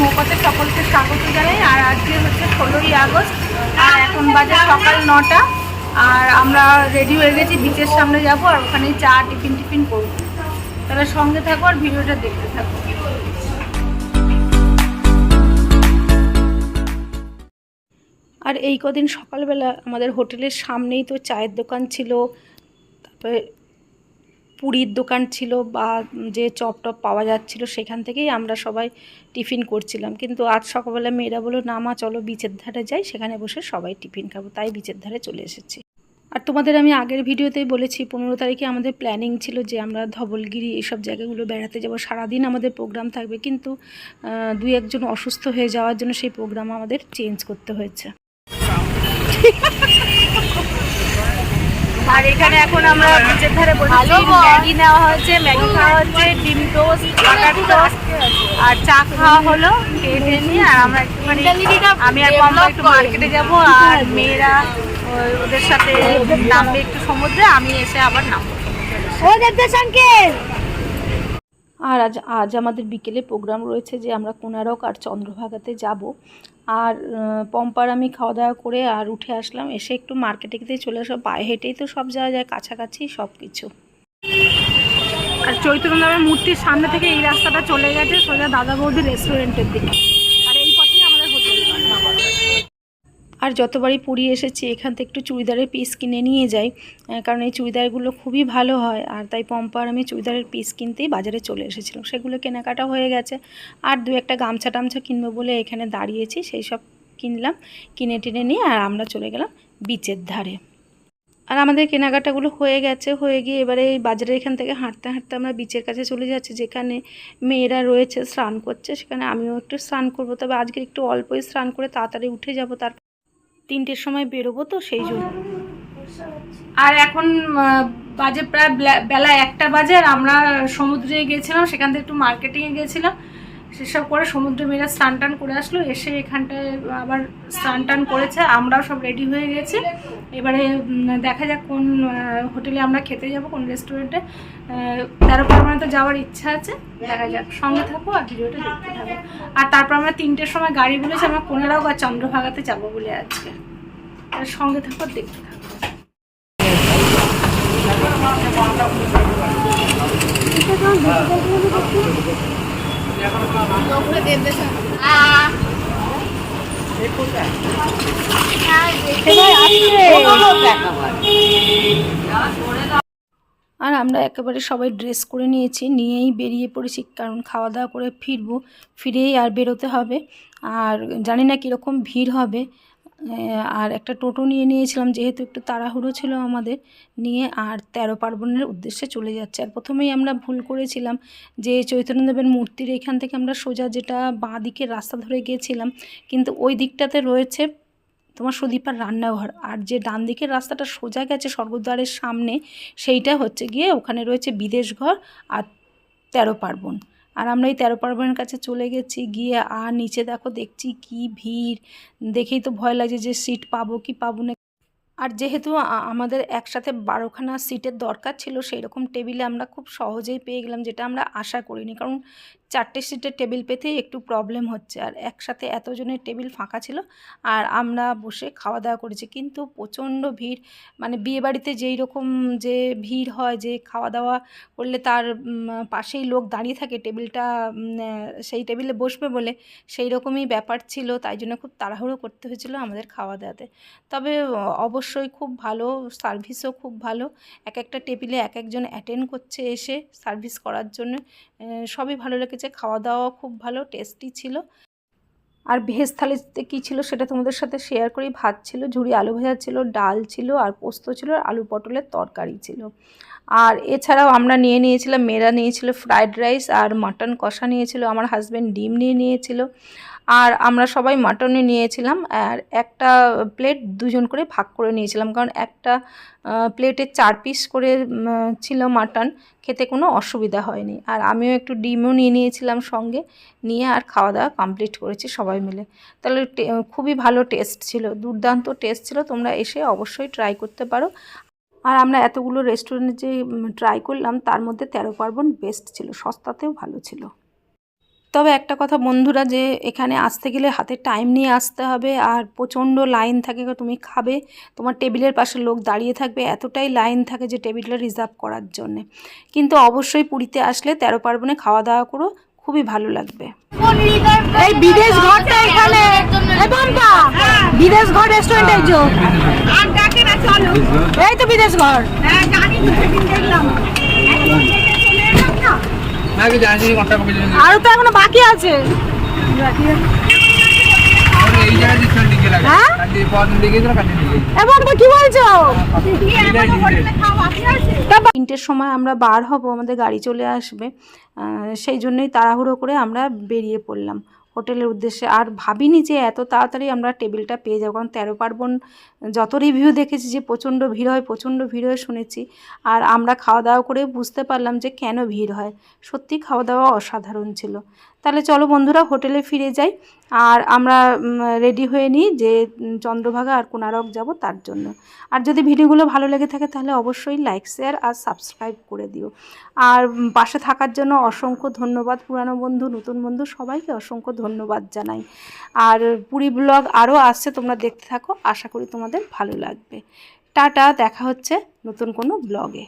মৌকতে সকলকে স্বাগত জানাই। আর আজকে হচ্ছে ষোলোই আগস্ট, আর এখন বাজে সকাল নটা। আর আমরা রেডি হয়ে গেছি বিচের সামনে যাব, আর ওখানে চা, টিফিন টিফিন করব। তাহলে সঙ্গে থাকো আর ভিডিওটা দেখতে থাকো। আর এই কদিন সকালবেলা আমাদের হোটেলের সামনেই তো চায়ের দোকান ছিল, তারপরে পুরীর দোকান ছিল বা যে চপ টপ পাওয়া যাচ্ছিল, সেখান থেকেই আমরা সবাই টিফিন করছিলাম। কিন্তু আজ সকালবেলা মেয়েরা বলো না মা, চলো বিচের ধারে যাই, সেখানে বসে সবাই টিফিন খাব। তাই বিচের ধারে চলে এসেছি। আর তোমাদের আমি আগের ভিডিওতেই বলেছি, পনেরো তারিখে আমাদের প্ল্যানিং ছিল যে আমরা ধবলগিরি এইসব জায়গাগুলো বেড়াতে যাব। সারাদিন আমাদের প্রোগ্রাম থাকবে, কিন্তু দুই একজন অসুস্থ হয়ে যাওয়ার জন্য সেই প্রোগ্রাম আমাদের চেঞ্জ করতে হয়েছে। আর এখানে এখন আমরা বিচের ধারে বসেছি। ম্যাগি নেওয়া হয়েছে ম্যাগি খাওয়া হচ্ছে ডিম টোস্ট বাটার টোস্ট আর চা খাওয়া হলো খেয়ে টেয়ে নিয়ে আর আমরা একটুখানি আমি আর মাম্মা একটু মার্কেটে যাব আর মেয়েরা ওদের সাথে নামবে একটু সমুদ্রে আমি এসে আবার নামবো। আর আজ আজ আমাদের বিকেলে প্রোগ্রাম রয়েছে যে আমরা কোনারক আর চন্দ্রভাগাতে যাব। আর পম্পার আমি খাওয়া দাওয়া করে আর উঠে আসলাম। এসে একটু মার্কেটে গিয়ে চলে আসলাম পায়ে হেঁটেই তো সব যাওয়া যায়, কাছাকাছি সব কিছু। আর চৈতন্যের মূর্তির সামনে থেকে এই রাস্তাটা চলে গেছে সোজা দাদা বৌদি রেস্টুরেন্টের দিকে আর এই পথেই আমাদের হোটেল আর যতবারই পুরী এসেছি, এখান থেকে একটু চুড়িদারের পিস কিনে নিয়ে যাই কারণ এই চুড়িদারগুলো খুবই ভালো হয়। আর তাই পম্পার আমি চুড়িদারের পিস কিনতেই বাজারে চলে এসেছিলাম। সেগুলো কেনাকাটা হয়ে গেছে। আর দু একটা গামছা টামছা কিনবো বলে এখানে দাঁড়িয়েছি, সেই সব কিনলাম, কিনে টিনে নিয়ে, আর আমরা চলে গেলাম বিচের ধারে। আর আমাদের কেনাকাটাগুলো হয়ে গেছে, হয়ে গিয়ে এবারে এই বাজারের এখান থেকে হাঁটতে হাঁটতে আমরা বিচের কাছে চলে যাচ্ছি, যেখানে মেয়েরা রয়েছে, স্নান করছে, সেখানে আমিও একটু স্নান করব। তবে আজকে একটু অল্পই স্নান করে তাড়াতাড়ি উঠে যাব, তার তিনটের সময় বেরোবো তো, সেই জন্য। আর এখন বাজে প্রায় বেলা একটা বাজে, আর আমরা সমুদ্রে গিয়েছিলাম সেখান থেকে একটু মার্কেটিংয়ে গিয়েছিলাম সেসব করে সমুদ্রে মেয়েরা স্নান টান করে আসলো। এসে এখানটায় আবার স্নান টান করেছে, আমরাও সব রেডি হয়ে গেছি। এবারে দেখা যাক কোন হোটেলে আমরা খেতে যাব, কোন রেস্টুরেন্টে তেরো পারমানে তো যাওয়ার ইচ্ছা আছে। দেখা যাক, সঙ্গে থাকো আর ভিডিওটা দেখতে থাকো। আর তারপর আমরা তিনটের সময় গাড়ি বলেছি, আমরা কোনেরাও বা চন্দ্রভাগাতে যাব বলে আজকে। সঙ্গে থাকো দেখতে থাকো। আর আমরা একেবারে সবাই ড্রেস করে নিয়েছি, নিয়েই বেরিয়ে পড়েছি, কারণ খাওয়া দাওয়া করে ফিরবো, ফিরেই আর বেরোতে হবে। আর জানি না কীরকম ভিড় হবে আর একটা টোটো নিয়ে নিয়েছিলাম, যেহেতু একটু তাড়াহুড়ো ছিল আমাদের, নিয়ে আর তেরো পার্বণের উদ্দেশ্যে চলে যাচ্ছে। আর প্রথমেই আমরা ভুল করেছিলাম যে চৈতন্যদেবের মূর্তির এখান থেকে আমরা সোজা যেটা বাঁ দিকের রাস্তা ধরে গিয়েছিলাম কিন্তু ওই দিকটাতে রয়েছে তোমার সুদীপার রান্নাঘর। আর যে ডান দিকের রাস্তাটা সোজা গেছে স্বর্গদ্বারের সামনে, সেইটা হচ্ছে গিয়ে ওখানে রয়েছে বিদেশ ঘর আর তেরো পার্বণ। আর আমরা এই তেরো পার্বণের কাছে চলে গেছি, গিয়ে আর নিচে দেখো দেখছি কি ভিড়। দেখেই তো ভয় লাগছে যে সিট পাবো কি পাবো না। আর যেহেতু আমাদের একসাথে বারোখানা সিটের দরকার ছিল সেই রকম টেবিলে আমরা খুব সহজেই পেয়ে গেলাম, যেটা আমরা আশা করিনি। কারণ চারটে সিটের টেবিল পেতেই একটু প্রবলেম হচ্ছে। আর একসাথে এতজনের টেবিল ফাঁকা ছিল আর আমরা বসে খাওয়া দাওয়া করেছি। কিন্তু প্রচণ্ড ভিড় মানে বিয়েবাড়িতে যেই রকম যে ভিড় হয়, যে খাওয়া দাওয়া করলে তার পাশেই লোক দাঁড়িয়ে থাকে, টেবিলটা সেই টেবিলে বসবে বলে সেই রকমই ব্যাপার ছিল। তাই জন্য খুব তাড়াহুড়ো করতে হয়েছিল আমাদের খাওয়া দাওয়াতে। তবে অবশ্যই খুব ভালো সার্ভিসও খুব ভালো। এক একটা টেবিলে এক একজন অ্যাটেন্ড করছে এসে সার্ভিস করার জন্য। সবই ভালো লেগেছে খাওয়া দাওয়া খুব ভালো টেস্টি ছিল। আর ভেজ থালিতে কী ছিল সেটা তোমাদের সাথে শেয়ার করি। ভাত ছিল ঝুড়ি আলু ভাজা ছিল, ডাল ছিল, আর পোস্ত ছিল, আর আলু পটলের তরকারি ছিল। আর এছাড়াও আমরা নিয়ে নিয়েছিলাম, মেয়েরা নিয়েছিল ফ্রায়েড রাইস আর মাটন কষা নিয়েছিল, আমার হাজব্যান্ড ডিম নিয়ে নিয়েছিল। আর আমরা সবাই মাটনে নিয়েছিলাম আর একটা প্লেট দুজন করে ভাগ করে নিয়েছিলাম। কারণ একটা প্লেটে চার পিস করে ছিল মাটন, খেতে কোনো অসুবিধা হয়নি। আর আমিও একটু ডিমও নিয়ে নিয়েছিলাম সঙ্গে, নিয়ে আর খাওয়া দাওয়া কমপ্লিট করেছি সবাই মিলে। তাহলে খুবই ভালো টেস্ট ছিল, দুর্দান্ত টেস্ট ছিল, তোমরা এসে অবশ্যই ট্রাই করতে পারো। আর আমরা এতগুলো রেস্টুরেন্টে যে ট্রাই করলাম, তার মধ্যে তেরো পার্বণ বেস্ট ছিল, সস্তাতেও ভালো ছিল। তবে একটা কথা বন্ধুরা যে এখানে আসতে গেলে হাতে টাইম নিয়ে আসতে হবে আর প্রচণ্ড লাইন থাকে তুমি খাবে। তোমার টেবিলের পাশে লোক দাঁড়িয়ে থাকবে এতটাই লাইন থাকে যে টেবিলটা রিজার্ভ করার জন্যে। কিন্তু অবশ্যই পুরীতে আসলে তেরো পার্বণে খাওয়া দাওয়া করো খুবই ভালো লাগবে। এই বিদেশ ঘরটা এখানে। বিদেশ ঘর রেস্টুরেন্ট এই এই তো বিদেশ ঘর। হ্যাঁ জানি তো সেদিন দেখলাম এখন দেখে চলে এলাম না আগে জানি ঘণ্টা কবে যাবে আরও তো এখনও বাকি আছে। হ্যাঁ? তিনটের সময় আমরা বার হব আমাদের গাড়ি চলে আসবে। আহ, সেই জন্যই তাড়াহুড়ো করে আমরা বেরিয়ে পড়লাম। হোটেলের উদ্দেশ্যে। আর ভাবিনি যে এত তাড়াতাড়ি আমরা টেবিলটা পেয়ে যাব, কারণ তেরো পার্বণ যত রিভিউ দেখেছি যে প্রচণ্ড ভিড় হয়, প্রচণ্ড ভিড় হয় শুনেছি। আর আমরা খাওয়া দাওয়া করে বুঝতে পারলাম যে কেন ভিড় হয়। সত্যি খাওয়া দাওয়া অসাধারণ ছিল। তাহলে চলো বন্ধুরা, হোটেলে ফিরে যাই। আর আমরা রেডি হয়ে নিই যে চন্দ্রভাগা আর কোনারক যাব তার জন্য। আর যদি ভিডিওগুলো ভালো লেগে থাকে, তাহলে অবশ্যই লাইক শেয়ার আর সাবস্ক্রাইব করে দিও। আর পাশে থাকার জন্য অসংখ্য ধন্যবাদ পুরানো বন্ধু, নতুন বন্ধু, সবাইকে অসংখ্য ধন্যবাদ জানাই। আর পুরী ব্লগ আরও আসছে, তোমরা দেখতে থাকো, আশা করি তোমাদের ভালো লাগবে। টাটা, দেখা হচ্ছে নতুন কোনো ব্লগে